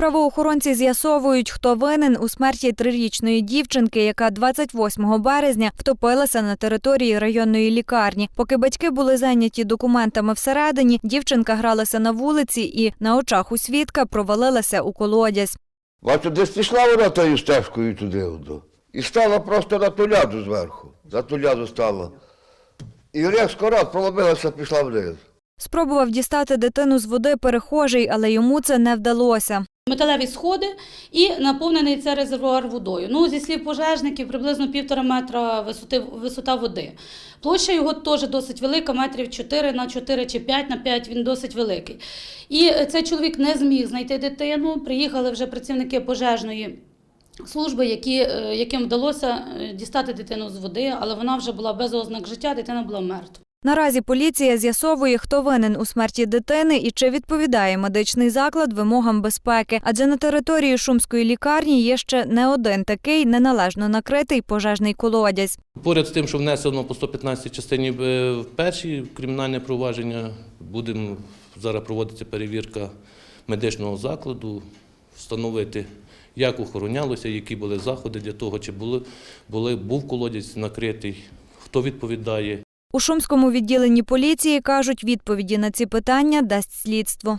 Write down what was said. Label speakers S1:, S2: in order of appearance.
S1: Правоохоронці з'ясовують, хто винен у смерті трирічної дівчинки, яка 28 березня втопилася на території районної лікарні. Поки батьки були зайняті документами всередині, дівчинка гралася на вулиці і на очах у свідка провалилася у колодязь.
S2: Бачу, десь пішла вона тою стежкою туди. І стала просто на ту ляду зверху. За ту ляду стала. І різко раз проломилася, пішла вниз.
S1: Спробував дістати дитину з води перехожий, але йому це не вдалося.
S3: Металеві сходи і наповнений це резервуар водою. Ну, зі слів пожежників, приблизно півтора метра висоти, висота води. Площа його теж досить велика, метрів 4 на 4 чи 5 на 5, він досить великий. І цей чоловік не зміг знайти дитину. Приїхали вже працівники пожежної служби, які, е, яким вдалося е, дістати дитину з води, але вона вже була без ознак життя, дитина була мертва.
S1: Наразі поліція з'ясовує, хто винен у смерті дитини і чи відповідає медичний заклад вимогам безпеки. Адже на території шумської лікарні є ще не один такий неналежно накритий пожежний колодязь.
S4: Поряд з тим, що внесено по 115 частині е, в перші кримінальне провадження, будемо зараз проводиться перевірка медичного закладу, встановити, як охоронялося, які були заходи для того, чи були, були, був колодязь накритий, хто відповідає.
S1: У шумському відділенні поліції кажуть, відповіді на ці питання дасть слідство.